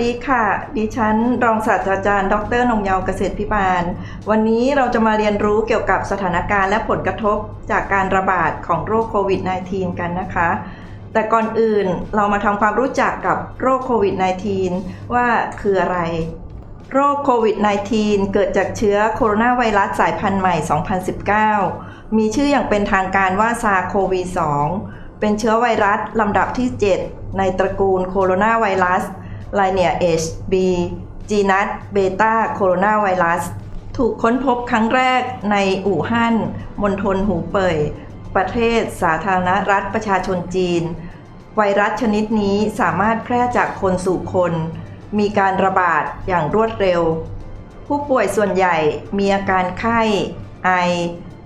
สวัสดีค่ะ ดิฉันรองศาสตราจารย์ ดรนงเยาวเกษตรพิบาล วันนี้เราจะมาเรียนรู้เกี่ยวกับสถานการณ์และผลกระทบจากการระบาดของโรคโควิด -19 กันนะคะ แต่ก่อนอื่นเรามาทำความรู้จักกับโรคโควิด -19 ว่าคืออะไร โรคโควิด -19 เกิดจากเชื้อโคโรนาไวรัสสายพันธุ์ใหม่ 2019 มีชื่ออย่างเป็นทางการว่าซาโควี2เป็นเชื้อไวรัสลำดับที่ 7 ในตระกูลโคโรนาไวรัส ไลเนีย HB จีนัสเบต้าโคโรนาไวรัสถูกค้นพบครั้งแรกในอู่ฮั่นมณฑลหูเป่ย ประเทศสาธารณรัฐประชาชนจีน ไวรัสชนิดนี้สามารถแพร่จากคนสู่คน มีการระบาดอย่างรวดเร็ว ผู้ป่วยส่วนใหญ่มีอาการไข้ ไอ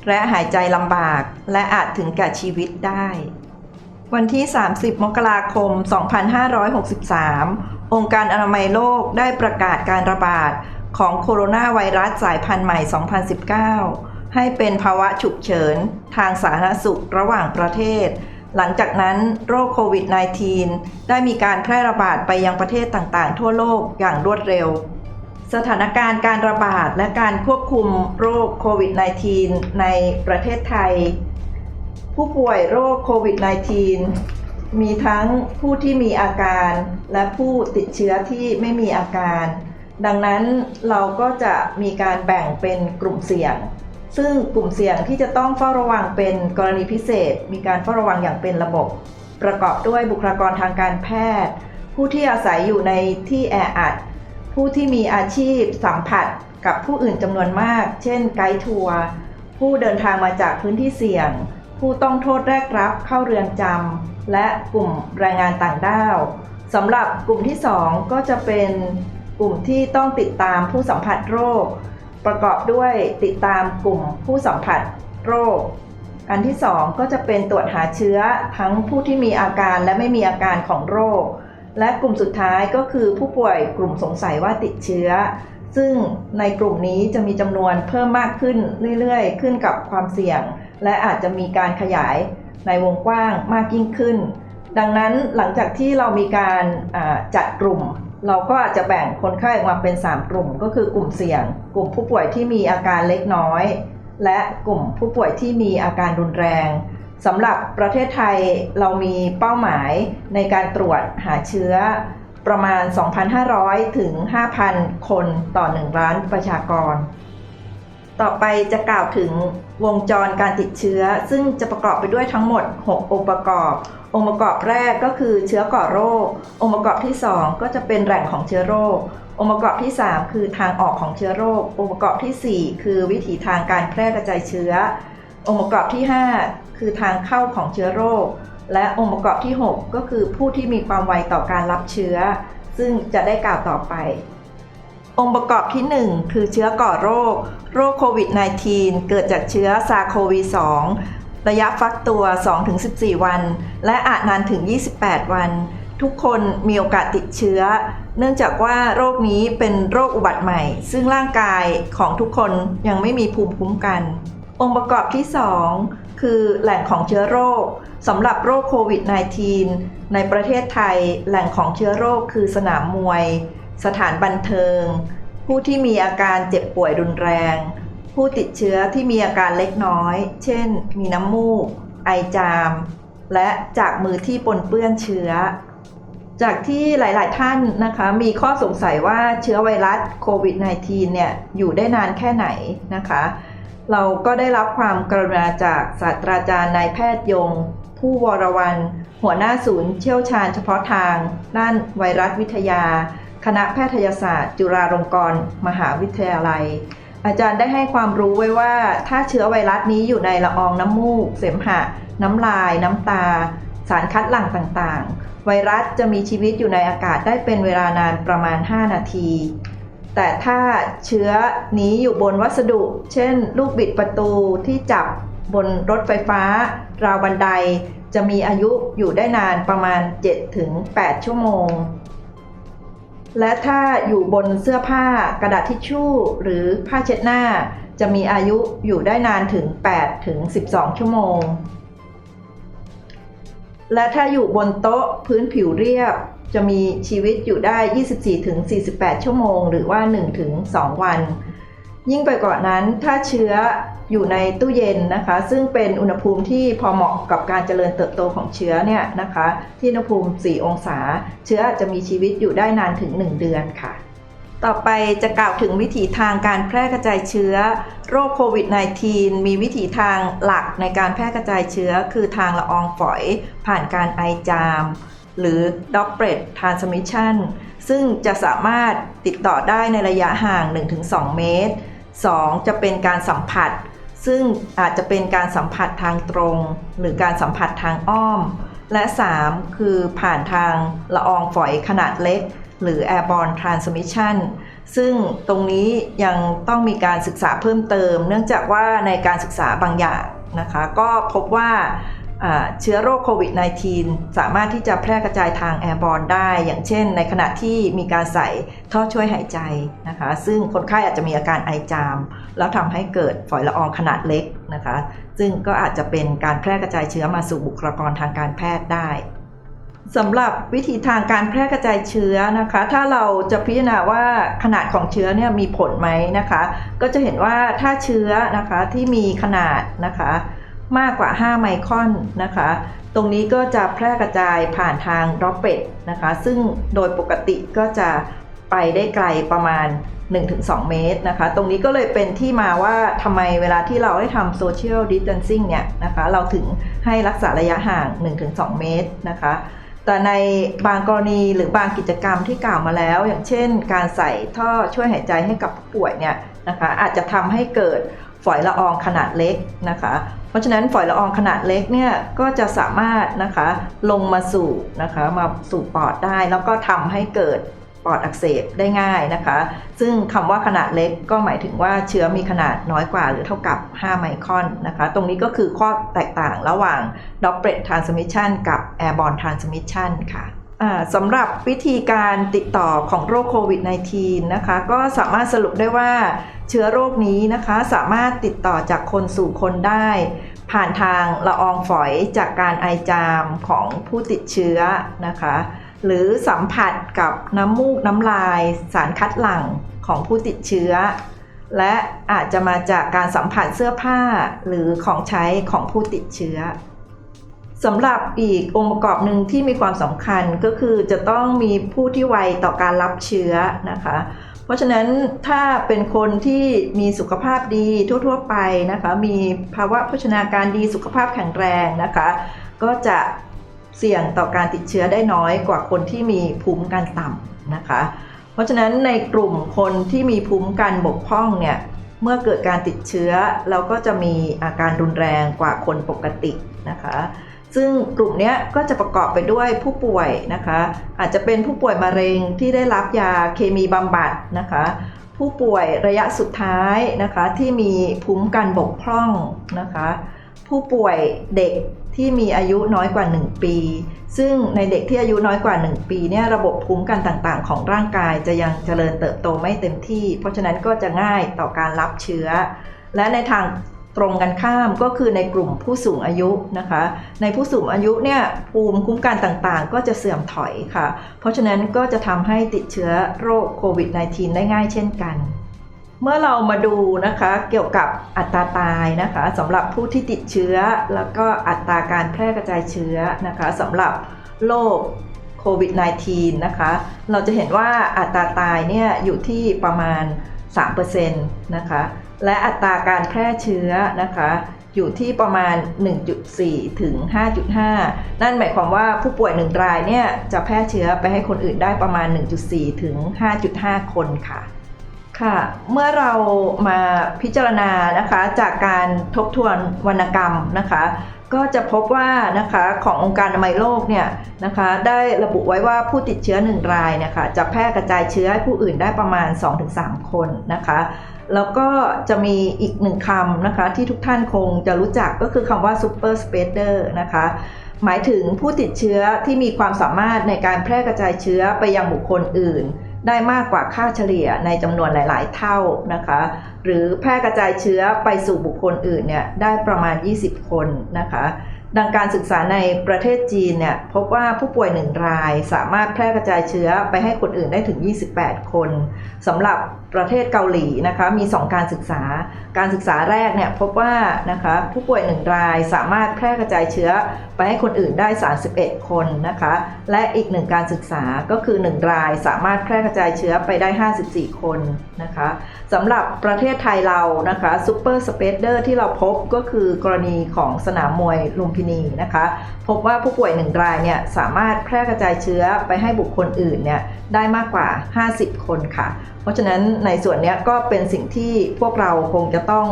และหายใจลำบาก และอาจถึงแก่ชีวิตได้ วันที่ 30 มกราคม 2563 องค์การอนามัยโลกได้ประกาศการระบาดของโคโรนาไวรัสสายพันธุ์ใหม่ 2019 ให้เป็นภาวะฉุกเฉินทางสาธารณสุขระหว่างประเทศ หลังจากนั้นโรคโควิด -19 ได้มีการแพร่ระบาดไปยังประเทศต่างๆ ทั่วโลกอย่างรวดเร็ว สถานการณ์การระบาดและการควบคุมโรคโควิด -19 ในประเทศไทย ผู้ป่วยโรคโควิด -19 มีทั้งผู้ที่มีอาการและผู้ติดเชื้อที่ไม่มีอาการ ดังนั้นเราก็จะมีการแบ่งเป็นกลุ่มเสี่ยง ซึ่งกลุ่มเสี่ยงที่จะต้องเฝ้าระวังเป็นกรณีพิเศษ มีการเฝ้าระวังอย่างเป็นระบบ ประกอบด้วยบุคลากรทางการแพทย์ ผู้ที่อาศัยอยู่ในที่แออัด ผู้ที่มีอาชีพสัมผัสกับผู้อื่นจำนวนมาก เช่นไกด์ทัวร์ผู้เดินทางมาจากพื้นที่เสี่ยง ผู้ต้องโทษแรกรับเข้าเรือนจำและกลุ่มแรงงานต่างด้าวสำหรับกลุ่มที่ 2 ก็จะเป็นกลุ่มที่ต้องติดตามผู้สัมผัสโรค ประกอบด้วยติดตามกลุ่มผู้สัมผัสโรค อันที่ 2 ก็จะเป็นตรวจหาเชื้อทั้งผู้ที่มีอาการและไม่มีอาการของโรค และกลุ่มสุดท้ายก็คือผู้ป่วยกลุ่มสงสัยว่าติดเชื้อ ซึ่งในกลุ่มนี้จะมีจำนวนเพิ่มมากขึ้นเรื่อยๆ ขึ้นกับความเสี่ยง และอาจจะมีการขยายในวงกว้างมากยิ่งขึ้น ดังนั้นหลังจากที่เรามีการจัดกลุ่ม เราก็อาจจะแบ่งคนไข้ออกมาเป็น 3 กลุ่ม ก็คือกลุ่มเสี่ยง กลุ่มผู้ป่วยที่มีอาการเล็กน้อย และกลุ่มผู้ป่วยที่มีอาการรุนแรงสำหรับประเทศไทยเรามีเป้าหมายในการตรวจหาเชื้อประมาณ 2,500 ถึง 5,000 คนต่อ 1 ล้านประชากร ต่อไปจะกล่าวถึงวงจรการติดเชื้อ ซึ่งจะประกอบไปด้วยทั้งหมด 6 องค์ประกอบ องค์ประกอบแรกก็คือเชื้อก่อโรค องค์ประกอบที่ 2 ก็จะเป็นแหล่งของเชื้อโรค องค์ประกอบที่ 3 คือทางออกของเชื้อโรค องค์ประกอบทีสี่4 คือวิถีทางการแพร่กระจายเชื้อ องค์ประกอบที่ 5 คือทางเข้าของเชื้อโรค และองค์ประกอบที่ 6 ก็คือผู้ที่มีความไวต่อการรับเชื้อ ซึ่งจะได้กล่าวต่อไป องค์ประกอบที่ 1 คือเชื้อก่อโรค โรคโควิด -19 เกิดจากเชื้อซาโควี2ระยะฟักตัว 2-14 วัน และอาจนานถึง 28 วัน ทุกคนมีโอกาสติดเชื้อ เนื่องจากว่าโรคนี้เป็นโรคอุบัติใหม่ ซึ่งร่างกายของทุกคนยังไม่มีภูมิคุ้มกัน องค์ประกอบที่ 2 คือแหล่งของเชื้อโรคสำหรับโรคโควิด -19 ในประเทศไทยแหล่งของเชื้อโรคคือสนามมวย สถานบันเทิง ผู้ที่มีอาการเจ็บป่วยรุนแรง ผู้ติดเชื้อที่มีอาการเล็กน้อย เช่น มีน้ำมูก ไอจาม และจากมือที่ปนเปื้อนเชื้อ จากที่หลาย ๆ ท่านนะคะมีข้อสงสัยว่าเชื้อไวรัสโควิด -19 เนี่ยอยู่ได้นานแค่ไหนนะคะเราก็ได้รับความกรุณาจากศาสตราจารย์นายแพทย์ยง ผู้วรวัน หัวหน้าศูนย์เชี่ยวชาญเฉพาะทาง ด้านไวรัสวิทยา คณะแพทยศาสตร์ จุฬาลงกรณ์มหาวิทยาลัย อาจารย์ได้ให้ความรู้ไว้ว่า ถ้าเชื้อไวรัสนี้อยู่ในละอองน้ำมูก เสมหะ น้ำลาย น้ำตา สารคัดหลั่งต่างๆ ไวรัสจะมีชีวิตอยู่ในอากาศได้เป็นเวลานานประมาณ 5 นาที แต่ถ้าเชื้อนี้อยู่บนวัสดุ เช่น ลูกบิดประตูที่จับบนรถไฟฟ้า ราวบันไดจะมีอายุอยู่ได้นานประมาณ 7-8 ชั่วโมง และถ้าอยู่บนเสื้อผ้ากระดาษทิชชู่ หรือผ้าเช็ดหน้า จะมีอายุอยู่ได้นานถึง 8 ถึง 12 ชั่วโมง และถ้าอยู่บนโต๊ะพื้นผิวเรียบ จะมีชีวิตอยู่ได้ 24-48 ชั่วโมง หรือว่า1-2วัน ยิ่งไปกว่านั้นถ้าเชื้ออยู่ในตู้เย็นนะคะ ซึ่งเป็นอุณหภูมิที่พอเหมาะกับการเจริญเติบโตของเชื้อเนี่ยนะคะ ที่อุณหภูมิ 4 องศา เชื้ออาจจะมีชีวิตอยู่ได้นานถึง 1 เดือนค่ะ ต่อไปจะกล่าวถึงวิถีทางการแพร่กระจายเชื้อ โรคโควิด -19 มีวิถีทางหลักในการแพร่กระจายเชื้อ คือทางละอองฝอย ผ่านการไอจาม หรือ Droplet Transmission ซึ่งจะสามารถติดต่อได้ในระยะห่าง 1-2 เมตร 2. จะเป็นการสัมผัส ซึ่งอาจจะเป็นการสัมผัสทางตรง หรือการสัมผัสทางอ้อม และ 3. คือผ่านทางละอองฝอยขนาดเล็ก หรือ airborne transmission ซึ่งตรงนี้ยังต้องมีการศึกษาเพิ่มเติม เนื่องจากว่าในการศึกษาบางอย่างนะคะ ก็พบว่าอ่า เชื้อโรคโควิด -19 สามารถที่จะแพร่กระจายทางแอร์บอลได้ อย่างเช่น ในขณะที่มีการใส่ท่อช่วยหายใจนะคะ ซึ่งคนไข้อาจจะมีอาการไอจาม แล้วทำให้เกิดฝอยละอองขนาดเล็กนะคะ ซึ่งก็อาจจะเป็นการแพร่กระจายเชื้อมาสู่บุคลากรทางการแพทย์ได้สำหรับวิธีทางการแพร่กระจายเชื้อนะคะ ถ้าเราจะพิจารณาว่าขนาดของเชื้อเนี่ยมีผลไหมนะคะ ก็จะเห็นว่าถ้าเชื้อนะคะที่มีขนาดนะคะ มากกว่า 5 ไมครอนนะคะ ตรงนี้ก็จะแพร่กระจายผ่านทางดรอปเปตนะคะ ซึ่งโดยปกติก็จะไปได้ไกลประมาณ 1-2 เมตรนะคะ ตรงนี้ก็เลยเป็นที่มาว่าทำไมเวลาที่เราให้ทำ social distancing เนี่ยนะคะ เราถึงให้รักษาระยะห่าง 1-2 เมตรนะคะแต่ในบางกรณีหรือบางกิจกรรมที่กล่าวมาแล้ว อย่างเช่น การใส่ท่อช่วยหายใจให้กับผู้ป่วยเนี่ยนะคะอาจจะทำให้เกิดฝอยละอองขนาดเล็กนะคะ ราะฉะนั้นฝอยละอองขนาดเล็กเนี่ยก็จะสามารถนะคะลงมาสู่นะคะมาสู่ปอดได้ แล้วก็ทำให้เกิดปอดอักเสบได้ง่ายนะคะ ซึ่งคำว่าขนาดเล็กก็หมายถึงว่าเชื้อมีขนาดน้อยกว่าหรือเท่ากับ 5 ไมครอนนะคะ ตรงนี้ก็คือข้อแตกต่างระหว่าง d o p l e t Transmission กับ Airborne Transmission ค่ะ สำหรับวิธีการติดต่อของโรคโควิด -19 นะคะ ก็สามารถสรุปได้ว่าเชื้อโรคนี้นะคะสามารถติดต่อจากคนสู่คนได้ ผ่านทางละอองฝอยจากการไอจามของผู้ติดเชื้อนะคะ หรือสัมผัสกับน้ำมูกน้ำลายสารคัดหลั่งของผู้ติดเชื้อ และอาจจะมาจากการสัมผัสเสื้อผ้าหรือของใช้ของผู้ติดเชื้อ สำหรับอีกองค์ประกอบหนึ่งที่มีความสำคัญก็คือจะต้องมีผู้ที่ไวต่อการรับเชื้อนะคะ เพราะฉะนั้นถ้าเป็นคนที่มีสุขภาพดีทั่ว ๆ ไปนะคะ มีภาวะโภชนาการดีสุขภาพแข็งแรงนะคะ ก็จะเสี่ยงต่อการติดเชื้อได้น้อยกว่าคนที่มีภูมิกันต่ำนะคะ เพราะฉะนั้นในกลุ่มคนที่มีภูมิกันบกพร่องเนี่ยเมื่อเกิดการติดเชื้อเราก็จะมีอาการรุนแรงกว่าคนปกตินะคะ ซึ่งกลุ่มนี้ก็จะประกอบไปด้วยผู้ป่วยนะคะ อาจจะเป็นผู้ป่วยมะเร็งที่ได้รับยาเคมีบำบัดนะคะ ผู้ป่วยระยะสุดท้ายนะคะที่มีภูมิคุ้มกันบกพร่องนะคะ ผู้ป่วยเด็กที่มีอายุน้อยกว่า 1 ปี ซึ่งในเด็กที่อายุน้อยกว่า 1 ปีเนี่ยระบบภูมิคุ้มกันต่างๆ ของร่างกายจะยังเจริญเติบโตไม่เต็มที่ เพราะฉะนั้นก็จะง่ายต่อการรับเชื้อ และในทาง ตรงกันข้ามก็คือในกลุ่มผู้สูงอายุนะคะ ในผู้สูงอายุเนี่ยภูมิคุ้มกันต่างๆ ก็จะเสื่อมถอยค่ะ เพราะฉะนั้นก็จะทำให้ติดเชื้อโรคโควิด -19 ได้ง่ายเช่นกัน เมื่อเรามาดูนะคะเกี่ยวกับอัตราตายนะคะสำหรับผู้ที่ติดเชื้อ แล้วก็อัตราการแพร่กระจายเชื้อนะคะสำหรับโรคโควิด -19 นะคะ เราจะเห็นว่าอัตราตายเนี่ยอยู่ที่ประมาณ3%นะคะ และอัตราการแพร่เชื้อนะคะอยู่ที่ประมาณ 1.4 ถึง 5.5 นั่นหมายความว่าผู้ป่วยหนึ่งรายเนี่ยจะแพร่เชื้อไปให้คนอื่นได้ประมาณ 1.4 ถึง 5.5 คนค่ะ ค่ะ เมื่อเรามาพิจารณานะคะจากการทบทวนวรรณกรรมนะคะ ก็จะพบว่านะคะขององค์การอนามัยโลกเนี่ยนะคะได้ระบุไว้ว่าผู้ติดเชื้อหนึ่งรายนะคะจะแพร่กระจายเชื้อให้ผู้อื่นได้ประมาณ 2-3 คนนะคะแล้วก็จะมีอีกหนึ่งคำนะคะที่ทุกท่านคงจะรู้จักก็คือคำว่า super spreader นะคะหมายถึงผู้ติดเชื้อที่มีความสามารถในการแพร่กระจายเชื้อไปยังบุคคลอื่น ได้มากกว่าค่าเฉลี่ยในจำนวนหลาย ๆ เท่านะคะ หรือแพร่กระจายเชื้อไปสู่บุคคลอื่นเนี่ยได้ประมาณ 20 คนนะคะ ดังการศึกษาในประเทศจีนเนี่ยพบว่าผู้ป่วยหนึ่งรายสามารถแพร่กระจายเชื้อไปให้คนอื่นได้ถึง 28 คนสำหรับประเทศเกาหลีนะคะมี 2 การศึกษา การศึกษาแรกเนี่ยพบว่านะคะผู้ป่วยหนึ่งรายสามารถแพร่กระจายเชื้อไปให้คนอื่นได้ 31 คนนะคะและอีกหนึ่งการศึกษาก็คือ 1 รายสามารถแพร่กระจายเชื้อไปได้ 54 คนนะคะสำหรับประเทศไทยเรานะคะซูเปอร์สเปเดอร์ที่เราพบก็คือกรณีของสนามมวยลุมพินีนะคะ พบว่าผู้ป่วยหนึ่งรายเนี่ยสามารถแพร่กระจายเชื้อไปให้บุคคลอื่นเนี่ยได้มากกว่า 50 คนค่ะ เพราะฉะนั้นในส่วนนี้ก็เป็นสิ่งที่พวกเราคงจะต้อง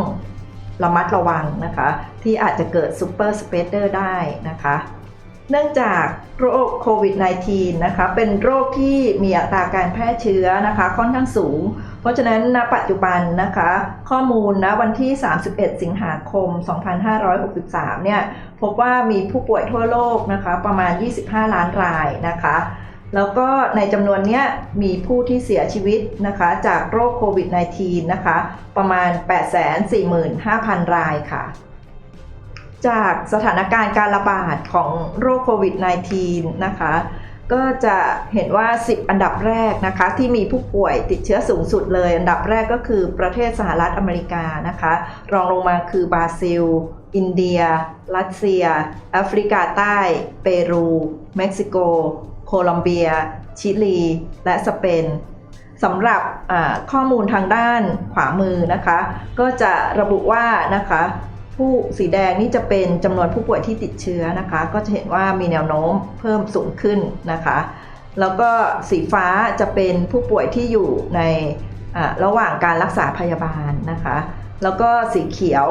ระมัดระวังนะคะ ที่อาจจะเกิดซูเปอร์สเปเดอร์ได้นะคะเนื่องจากโรคโควิด -19 นะคะเป็นโรคที่มีอัตราการแพร่เชื้อนะคะค่อนข้างสูง เพราะฉะนั้นณปัจจุบันนะคะ ข้อมูลนะวันที่ 31 สิงหาคม 2563 เนี่ยพบว่ามีผู้ป่วยทั่วโลกนะคะประมาณ 25 ล้านรายนะคะ แล้วก็ในจำนวนนี้มีผู้ที่เสียชีวิตนะคะจากโรคโควิด -19 นะคะประมาณ 845,000 รายค่ะจากสถานการณ์การระบาดของโรคโควิด -19 นะคะ ก็จะเห็นว่า 10 อันดับแรกนะคะ ที่มีผู้ป่วยติดเชื้อสูงสุดเลย อันดับแรกก็คือประเทศสหรัฐอเมริกานะคะ รองลงมาคือบราซิล อินเดีย รัสเซีย แอฟริกาใต้ เปรู เม็กซิโก โคลอมเบีย ชิลี และสเปนสำหรับข้อมูลทางด้านขวามือนะคะ ก็จะระบุว่านะคะ ผู้สีแดงนี่จะเป็นจำนวนผู้ป่วยที่ติดเชื้อนะคะ ก็จะเห็นว่ามีแนวโน้มเพิ่มสูงขึ้นนะคะ แล้วก็สีฟ้าจะเป็นผู้ป่วยที่อยู่ในระหว่างการรักษาพยาบาลนะคะ แล้วก็สีเขียว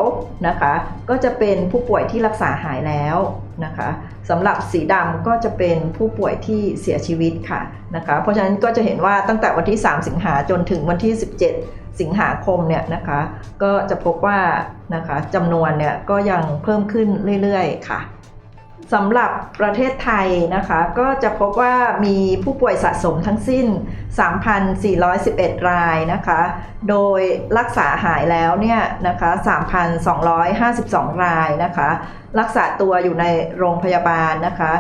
นะคะ ก็จะเป็นผู้ป่วยที่รักษาหายแล้วนะคะสำหรับสีดำก็จะเป็นผู้ป่วยที่เสียชีวิตค่ะนะคะ เพราะฉะนั้นก็จะเห็นว่าตั้งแต่วันที่ 3 สิงหาจนถึงวันที่ 17 สิงหาคมเนี่ยนะคะ ก็จะพบว่า นะคะจำนวนเนี่ยก็ยังเพิ่มขึ้นเรื่อยๆค่ะสำหรับประเทศไทยนะคะก็จะพบว่ามีผู้ป่วยสะสมทั้งสิ้น 3,411 รายนะคะ โดยรักษาหายแล้วเนี่ยนะคะ 3,252 รายนะคะ รักษาตัวอยู่ในโรงพยาบาลนะคะ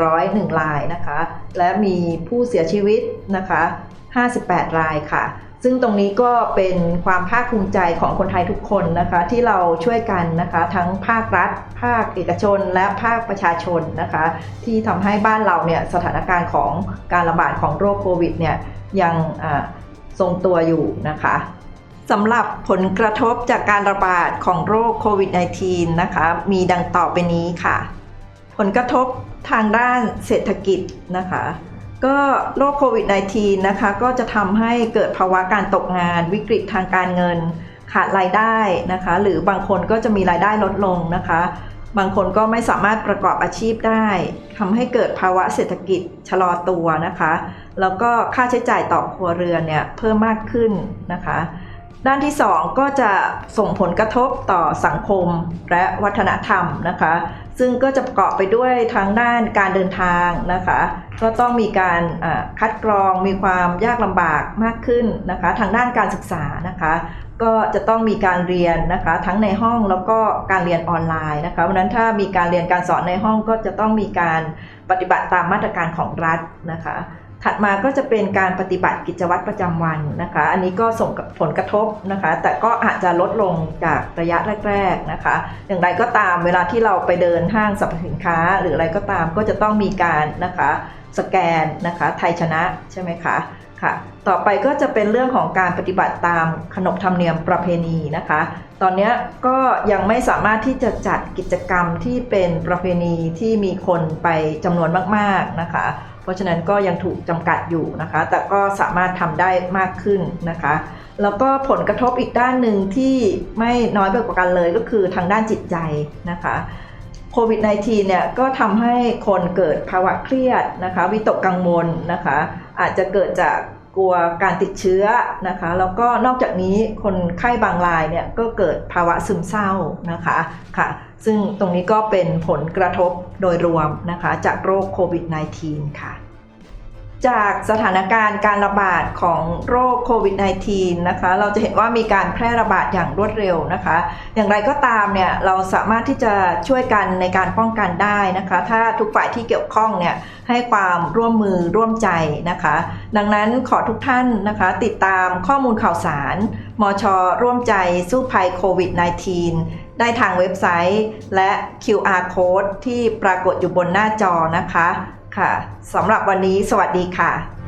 101 รายนะคะ และมีผู้เสียชีวิตนะคะ 58 รายค่ะ ซึ่งตรงนี้ก็เป็นความภาคภูมิใจของคนไทยทุกคนนะคะที่เราช่วยกันนะคะทั้งภาครัฐ ภาคเอกชน และภาคประชาชนนะคะที่ทำให้บ้านเราเนี่ยสถานการณ์ของการระบาดของโรคโควิดเนี่ยยังอ่าทรงตัวอยู่นะคะสำหรับผลกระทบจากการระบาดของโรคโควิด -19 นะคะมีดังต่อไปนี้ค่ะ ผลกระทบทางด้านเศรษฐกิจนะคะ ก็โรคโควิด -19 นะคะ ก็จะทำให้เกิดภาวะการตกงาน วิกฤตทางการเงิน ขาดรายได้นะคะ หรือบางคนก็จะมีรายได้ลดลงนะคะ บางคนก็ไม่สามารถประกอบอาชีพได้ทำให้เกิดภาวะเศรษฐกิจชะลอตัวนะคะ แล้วก็ค่าใช้จ่ายต่อครัวเรือนเนี่ยเพิ่มมากขึ้นนะคะ ด้านที่ 2 ก็จะส่งผลกระทบต่อสังคมและวัฒนธรรมนะคะ ซึ่งก็จะประกอบไปด้วยทางด้านการเดินทางนะคะ ก็ต้องมีการคัดกรองมีความยากลำบากมากขึ้นนะคะ ทางด้านการศึกษานะคะ ก็จะต้องมีการเรียนนะคะ ทั้งในห้องแล้วก็การเรียนออนไลน์นะคะเพราะฉะนั้นถ้ามีการเรียนการสอนในห้องก็จะต้องมีการปฏิบัติตามมาตรการของรัฐนะคะ ถัดมาก็จะเป็นการปฏิบัติกิจวัตรประจำวันนะคะ อันนี้ก็ส่งผลกระทบนะคะ แต่ก็อาจจะลดลงจากระยะแรก ๆนะคะ อย่างไรก็ตามเวลาที่เราไปเดินห้างสรรพสินค้า หรืออะไรก็ตามก็จะต้องมีการนะคะสแกนนะคะไทยชนะใช่ไหมคะค่ะ ต่อไปก็จะเป็นเรื่องของการปฏิบัติตามขนบธรรมเนียมประเพณีนะคะ ตอนนี้ก็ยังไม่สามารถที่จะจัดกิจกรรมที่เป็นประเพณีที่มีคนไปจำนวนมากๆนะคะ เพราะฉะนั้นก็ยังถูกจำกัดอยู่นะคะ แต่ก็สามารถทำได้มากขึ้นนะคะ แล้วก็ผลกระทบอีกด้านหนึ่งที่ไม่น้อยไปกว่ากันเลยก็คือทางด้านจิตใจนะคะโควิด -19 เนี่ยก็ทำให้คนเกิดภาวะเครียดนะคะวิตกกังวลนะคะ อาจจะเกิดจากกลัวการติดเชื้อนะคะ แล้วก็นอกจากนี้คนไข้บางรายเนี่ยก็เกิดภาวะซึมเศร้านะคะค่ะ ซึ่งตรงนี้ก็เป็นผลกระทบโดยรวมนะคะจากโรคโควิด -19 ค่ะ จากสถานการณ์การระบาดของโรคโควิด -19 นะคะ เราจะเห็นว่ามีการแพร่ระบาดอย่างรวดเร็วนะคะ อย่างไรก็ตามเนี่ยเราสามารถที่จะช่วยกันในการป้องกันได้นะคะ ถ้าทุกฝ่ายที่เกี่ยวข้องเนี่ยให้ความร่วมมือร่วมใจนะคะ ดังนั้นขอทุกท่านนะคะ ติดตามข้อมูลข่าวสาร มช ร่วมใจสู้ภัยโควิด -19 ได้ทางเว็บไซต์ และ QR code ที่ปรากฏอยู่บนหน้าจอนะคะค่ะสำหรับวันนี้สวัสดีค่ะ